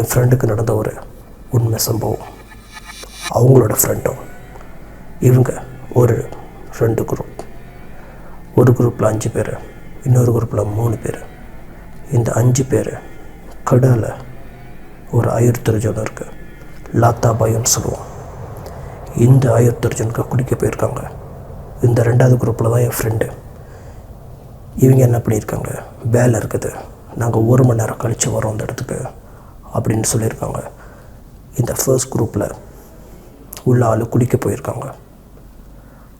என் ஃப்ரெண்டுக்கு நடந்த ஒரு உண்மை சம்பவம். அவங்களோட ஃப்ரெண்டும் இவங்க ஒரு ரெண்டு குரூப் ஒரு குரூப்பில் அஞ்சு பேர் இன்னொரு குரூப்பில் மூணு பேர். இந்த அஞ்சு பேர் கடலில் ஒரு ஆயுர்தர்ஜன் இருக்குது லாத்தாபாயின்னு சொல்லுவோம் இந்த ஆயுர்தர்ஜனுக்கு குடிக்க போயிருக்காங்க. இந்த ரெண்டாவது குரூப்பில் தான் என் ஃப்ரெண்டு இவங்க என்ன பண்ணியிருக்காங்க? வேலை இருக்குது. நாங்கள் ஒரு மணி நேரம் கழித்து வரோம் அந்த இடத்துக்கு. அப்படின்னு சொல்லியிருக்காங்க. இந்த ஃபர்ஸ்ட் குரூப்பில் உள்ள ஆள் குளிக்க போயிருக்காங்க.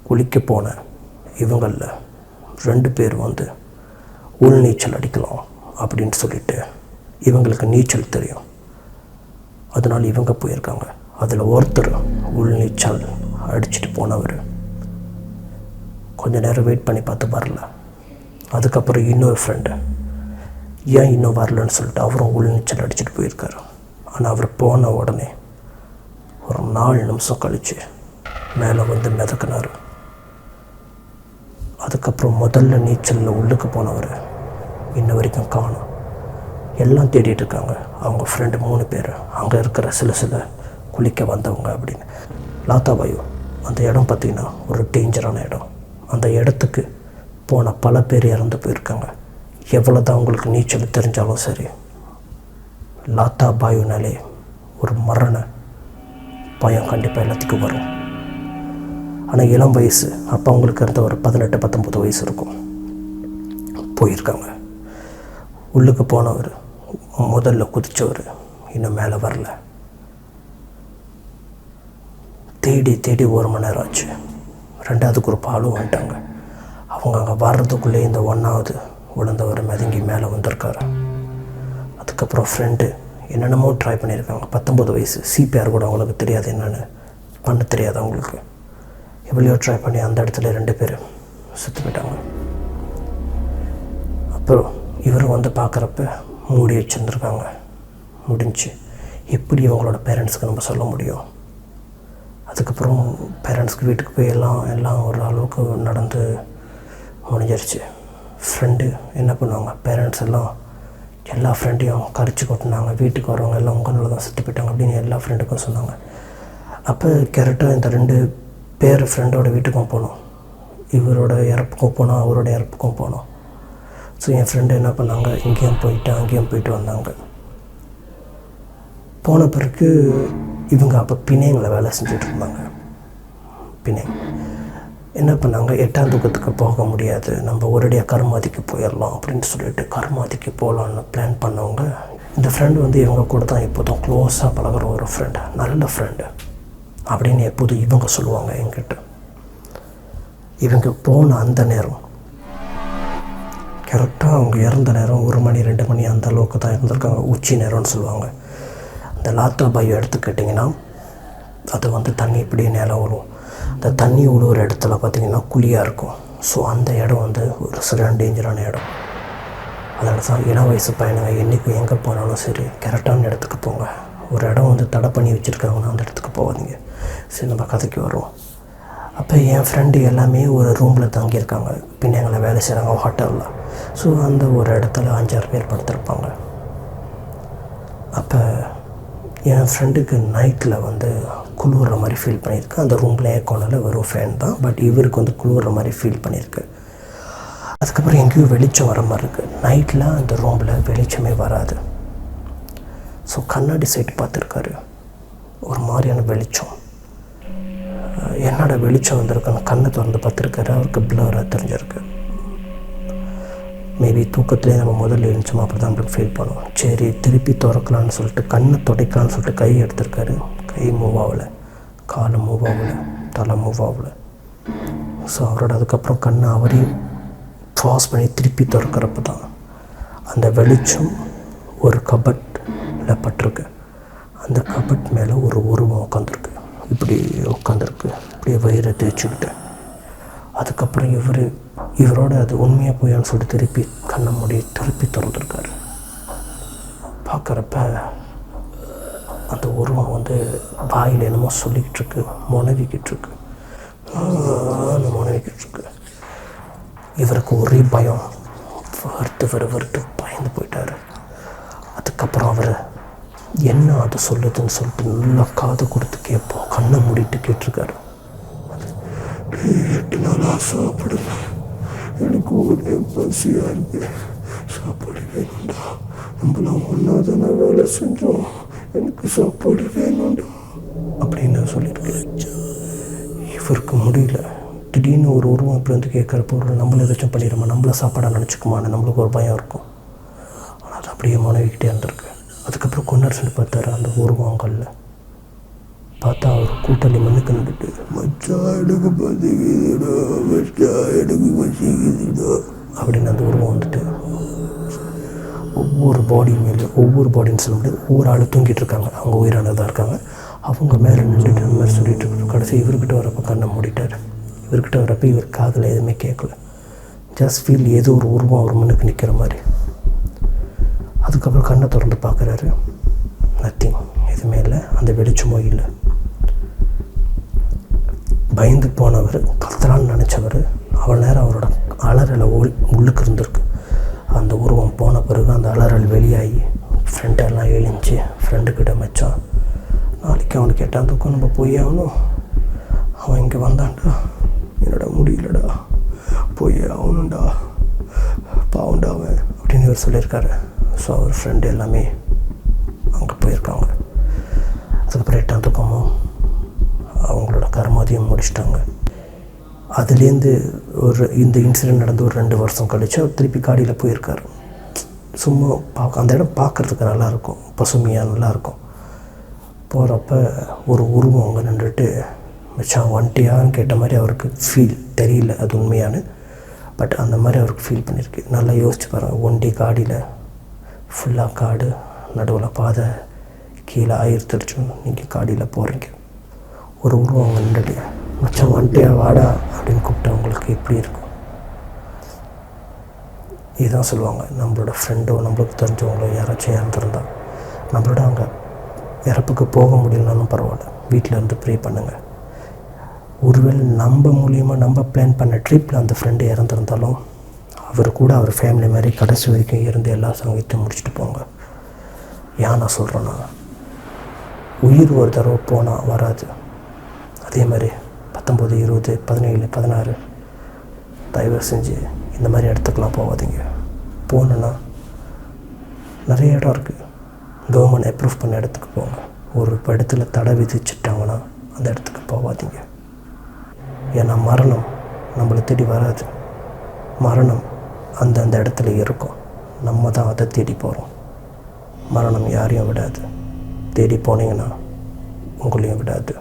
குளிக்க போன இவங்களில் ரெண்டு பேர் வந்து உள் நீச்சல் அடிக்கலாம் அப்படின்னு சொல்லிட்டு இவங்களுக்கு நீச்சல் தெரியும். அதனால் இவங்க போயிருக்காங்க. அதில் ஒருத்தர் உள் நீச்சல் அடிச்சுட்டு போனவர். கொஞ்ச நேரம் வெயிட் பண்ணி பார்த்து வரல. அதுக்கப்புறம் இன்னொரு ஃப்ரெண்டு ஏன் இன்னும் வரலன்னு சொல்லிட்டு அவரும் உள் நீச்சல் அடிச்சுட்டு போயிருக்காரு. ஆனால் அவர் போன உடனே ஒரு நாலு நிமிஷம் கழித்து மேலே வந்து மிதக்கினார். அதுக்கப்புறம் முதல்ல நீச்சலில் உள்ளுக்கு போனவர் இன்ன வரைக்கும் காணும். எல்லாம் தேடிட்டு இருக்காங்க. அவங்க ஃப்ரெண்டு மூணு பேர். அங்கே இருக்கிற சில சில குளிக்க வந்தவங்க அப்படின்னு. லாத்தாபாயு அந்த இடம் பார்த்திங்கன்னா ஒரு டேஞ்சரான இடம். அந்த இடத்துக்கு போன பல பேர் இறந்து போயிருக்காங்க. எவ்வளோ தான் உங்களுக்கு நீச்சல் தெரிஞ்சாலும் சரி லாத்தா பாயுனாலே ஒரு மரண பயம் கண்டிப்பாக எல்லாத்துக்கும் வரும். ஆனால் இளம் வயசு அப்போ அவங்களுக்கு இருந்த ஒரு பதினெட்டு பத்தொம்பது வயசு இருக்கும். போயிருக்காங்க. உள்ளுக்கு போனவர் முதல்ல குதித்தவர் இன்னும் மேலே வரல. தேடி தேடி ஒரு மணி நேரம் ஆச்சு. ரெண்டாவது குரூப் ஆளும் வந்துட்டாங்க. அவங்க அங்கே வர்றதுக்குள்ளே இந்த ஒன்றாவது விழுந்தவர் மிதங்கி மேலே வந்திருக்காரு. அதுக்கப்புறம் ஃப்ரெண்டு என்னென்னமோ ட்ரை பண்ணியிருக்காங்க. பத்தொம்பது வயசு சிபிஆர் கூட அவங்களுக்கு தெரியாது என்னென்னு. பண்ண தெரியாது அவங்களுக்கு. எவ்வளோ ட்ரை பண்ணி அந்த இடத்துல ரெண்டு பேர் சுற்றி போயிட்டாங்க. அப்புறம் இவர் வந்து பார்க்குறப்ப மூடி வச்சுருந்துருக்காங்க. முடிஞ்சு எப்படி அவங்களோட பேரண்ட்ஸ்க்கு நம்ம சொல்ல முடியும்? அதுக்கப்புறம் பேரண்ட்ஸ்க்கு வீட்டுக்கு போய் எல்லாம் எல்லாம் ஒரு அளவுக்கு நடந்து முடிஞ்சிருச்சு. ஃப்ரெண்டு என்ன பண்ணுவாங்க? பேரண்ட்ஸ் எல்லாம் எல்லா ஃப்ரெண்டையும் கரிச்சு கொட்டினாங்க. வீட்டுக்கு வரவங்க எல்லாம் உங்களால் தான் சுற்றி போயிட்டாங்க அப்படின்னு எல்லா ஃப்ரெண்டுக்கும் சொன்னாங்க. அப்போ கரெக்டாக இந்த ரெண்டு பேர் ஃப்ரெண்டோட வீட்டுக்கும் போனோம். இவரோட இறப்புக்கும் போனோம் அவரோட இறப்புக்கும் போனோம். ஸோ என் ஃப்ரெண்டு என்ன பண்ணாங்க? இங்கேயும் போயிட்டு அங்கேயும் போயிட்டு வந்தாங்க. போன பிறகு இவங்க அப்போ பிணையங்களை வேலை செஞ்சுட்டு இருந்தாங்க. பிணை என்ன பண்ணாங்க? எட்டாம் தூக்கத்துக்கு போக முடியாது. நம்ம ஒரேடியாக கருமாதிக்கு போயிடலாம் அப்படின்னு சொல்லிட்டு கருமாதிக்கு போகலான்னு பிளான் பண்ணவங்க இந்த ஃப்ரெண்டு வந்து இவங்க கூட தான் எப்போதும் க்ளோஸாக பழகிற ஒரு ஃப்ரெண்டு நல்ல ஃப்ரெண்டு அப்படின்னு எப்போதும் இவங்க சொல்லுவாங்க என்கிட்ட. இவங்க போன அந்த நேரம் கரெக்டாக அவங்க இறந்த நேரம் ஒரு மணி ரெண்டு மணி அந்த அளவுக்கு தான் இருந்திருக்காங்க. உச்சி நேரம்னு சொல்லுவாங்க. அந்த லாத்தா பயோ எடுத்துக்கிட்டிங்கன்னா அது வந்து தண்ணி இப்படியே நேரம் வரும் அந்த தண்ணி விழுகிற இடத்துல பார்த்திங்கன்னா குழியாக இருக்கும். ஸோ அந்த இடம் வந்து ஒரு சில டேஞ்சரான இடம். அதனால தான் இளம் வயசு பையனுங்க என்றைக்கும் எங்கே போனாலும் சரி கரெக்டான இடத்துக்கு போங்க. ஒரு இடம் வந்து தடை பண்ணி வச்சுருக்காங்கன்னா அந்த இடத்துக்கு போகாதீங்க. சரி நம்ம கதைக்கு வருவோம். அப்போ என் ஃப்ரெண்டு எல்லாமே ஒரு ரூமில் தங்கியிருக்காங்க. பின்ன எங்களை வேலை செய்கிறாங்க ஹோட்டலில் ஸோ அந்த ஒரு இடத்துல அஞ்சாறு பேர் படுத்திருப்பாங்க. அப்போ என் ஃப்ரெண்டுக்கு நைட்டில் வந்து குளிர்ற மாதிரி ஃபீல் பண்ணியிருக்கு. அந்த ரூமில் ஏக்கோனில் வெறும் ஃபேன் தான். பட் இவருக்கு வந்து குளிர்ற மாதிரி ஃபீல் பண்ணியிருக்கு. அதுக்கப்புறம் எங்கேயும் வெளிச்சம் வர மாதிரி இருக்குது நைட்டில் அந்த ரூமில் வெளிச்சமே வராது. ஸோ கண்ணாடி சைட் பார்த்துருக்காரு. ஒரு மாதிரியான வெளிச்சம். என்னோட வெளிச்சம் வந்திருக்குன்னு கண்ணை திறந்து பார்த்துருக்காரு. அவருக்கு பிளவராக தெரிஞ்சிருக்கு. மேபி தூக்கத்துலேயே நம்ம முதல்ல எழுந்தோம் அப்படி தான் நம்மளுக்கு ஃபீல் பண்ணுவோம் சரி திருப்பி திறக்கலான்னு சொல்லிட்டு கண்ணை துடைக்கலான்னு சொல்லிட்டு கை எடுத்திருக்காரு. கை மூவ் ஆகலை. கால் மூவ் ஆகலை தலை மூவ் ஆகலை. ஸோ அவரோட அதுக்கப்புறம் கண்ணை அவரையும் ஃபாஸ் பண்ணி திருப்பி திறக்கிறப்ப தான் அந்த வெளிச்சம் ஒரு கபட்டில் பட்டிருக்கு. அந்த கபட் மேலே ஒரு உருவம் உட்காந்துருக்கு இப்படி உட்காந்துருக்கு இப்படியே வயிறை தேய்ச்சிக்கிட்டு அதுக்கப்புறம் இவர் இவரோட அது உண்மையாக போயான்னு சொல்லிட்டு திருப்பி கண்ணை மூடி திருப்பி திறந்துருக்காரு. பார்க்குறப்ப அந்த உருவம் வந்து வாயில் என்னமோ சொல்லிக்கிட்டு இருக்கு முனவிக்கிட்டு இருக்கு முனவிக்கிட்டு இருக்கு இவருக்கு ஒரே பயம். வறுத்து வர வறுத்து பயந்து போயிட்டாரு. அதுக்கப்புறம் அவர் என்ன அது சொல்லுதுன்னு சொல்லிட்டு நல்லா காது கொடுத்து கேட்போம். கண்ணை மூடிட்டு கேட்டிருக்காரு. எட்டு நாளாக சாப்பிடுங்க எனக்கு ஒரே பசியாக இருக்கு. சாப்பாடு வேணும்டா நம்மளாம் ஒன்றா தானே வேலை செஞ்சோம். எனக்கு சாப்பாடு வேணும்டா. அப்படின்னு சொல்லிட்டு இவருக்கு முடியல. திடீர்னு ஒரு உருவம் இப்படி வந்து கேட்குறப்போ ஒரு நம்மள ஏதாச்சும் பண்ணிடுமா? நம்மள சாப்பாடாக நினச்சிக்குமான்னு நம்மளுக்கு ஒரு பயம் இருக்கும். ஆனால் அது அப்படியே மனைவிக்கிட்டே இருந்திருக்கு. அதுக்கப்புறம் கொண்டாடு பார்த்தாரு அந்த உருவங்கள்ல பார்த்தா அவர் கூட்டாளி மண்ணுக்கு நின்றுட்டு மச்சா எனக்கு பசிக்குதுடா மச்சா எனக்கு பசிக்குதுடா அப்படின்னு அந்த உருவம் வந்துட்டு ஒவ்வொரு பாடி மேலே ஒவ்வொரு பாடின்னு சொல்ல முடியாது ஒவ்வொரு ஆள் தூங்கிட்டு இருக்காங்க. அவங்க உயிரானதாக இருக்காங்க. அவங்க மேலே நின்றுட்டு அந்த மாதிரி சொல்லிட்டு இருக்காங்க கடைசி இவர்கிட்ட வரப்போ கண்ணை மூடிட்டார். இவர்கிட்ட வரப்போ இவர் காதில் எதுவுமே கேட்கல ஜஸ்ட் ஃபீல் ஏதோ ஒரு உருவம் அவர் முன்னுக்கு நிற்கிற மாதிரி. அதுக்கப்புறம் கண்ணை திறந்து பார்க்குறாரு. நத்திங் எதுவுமே இல்லை. அந்த வெளிச்சமோ இல்லை. பயந்து போனவர் கத்தலான்னு நினச்சவர் அவ்வளோ நேரம் அவரோட அலறலை உள் உள்ளுக்கு இருந்திருக்கு. அவனை அவனுக்கு எட்டாம் தூக்கம் நம்ம போய் ஆகணும். அவன் இங்கே வந்தான்டா. என்னடா முடியலடா போய் ஆகணும்டா. பாவண்டா அவன் அப்படின்னு இவர் சொல்லியிருக்காரு. ஸோ அவர் ஃப்ரெண்டு எல்லாமே அங்கே போயிருக்காங்க. அதுக்கப்புறம் எட்டாம் தூக்கமும் அவங்களோட கர்மாதியம் முடிச்சிட்டாங்க. அதுலேருந்து ஒரு இந்த இன்சிடெண்ட் நடந்து ஒரு ரெண்டு வருஷம் கழிச்சு அவர் திருப்பி காடியில் போயிருக்காரு. சும்மா பார்க்க அந்த இடம் பார்க்குறதுக்கு நல்லாயிருக்கும். பசுமையாக நல்லாயிருக்கும். போகிறப்ப ஒரு உருவம் அங்கே நின்றுட்டு மச்சான் ஒன்ட்டியான்னு கேட்ட மாதிரி அவருக்கு ஃபீல் தெரியல அது உண்மையானு பட் அந்த மாதிரி அவருக்கு ஃபீல் பண்ணியிருக்கு நல்லா யோசிச்சு பாருங்கள் ஒண்டி காடியில் ஃபுல்லாக காடு நடுவில் பாதை கீழே ஆயிரத்தடிச்சும் நீங்கள் காடியில் போகிறீங்க ஒரு உருவம் அங்கே நின்றுட்டு மச்சான் வந்துட்டியா வாடா அப்படின்னு கூப்பிட்டு அவங்களுக்கு எப்படி இருக்கும்? இதுதான் சொல்லுவாங்க. நம்மளோட ஃப்ரெண்டோ நம்மளுக்கு தெரிஞ்சவங்களோ யாராச்சும் இறந்துருந்தா நம்மளோட அவங்க இறப்புக்கு போக முடியலனாலும் பரவாயில்ல. வீட்டில் இருந்து ப்ரே பண்ணுங்கள் ஒருவேளை நம்ம மூலியமாக நம்ம பிளான் பண்ண ட்ரிப்பில் அந்த ஃப்ரெண்டு இறந்துருந்தாலும் அவர் கூட அவர் ஃபேமிலி மாதிரி கடைசி வரைக்கும் இருந்து எல்லா சங்கத்தையும் முடிச்சுட்டு போங்க. ஏன் நான் சொல்கிறேன்னா உயிர் ஒரு தடவை போனால் வராது. அதே மாதிரி பத்தொம்போது இருபது பதினேழு பதினாறு தயவு செஞ்சு இந்த மாதிரி இடத்துக்குலாம் போகாதீங்க. போகணுன்னா நிறைய இடம் இருக்குது கவர்மெண்ட் அப்ரூவ் பண்ண இடத்துக்கு போங்க. ஒரு இடத்துல தடை விதிச்சிட்டாங்கன்னா அந்த இடத்துக்கு போகாதீங்க. ஏன்னா மரணம் நம்மளை தேடி வராது. மரணம் அந்தந்த இடத்துல இருக்கும். நம்ம தான் அதை தேடி போகிறோம் மரணம் யாரையும் விடாது. தேடி போனீங்கன்னா உங்களையும் விடாது.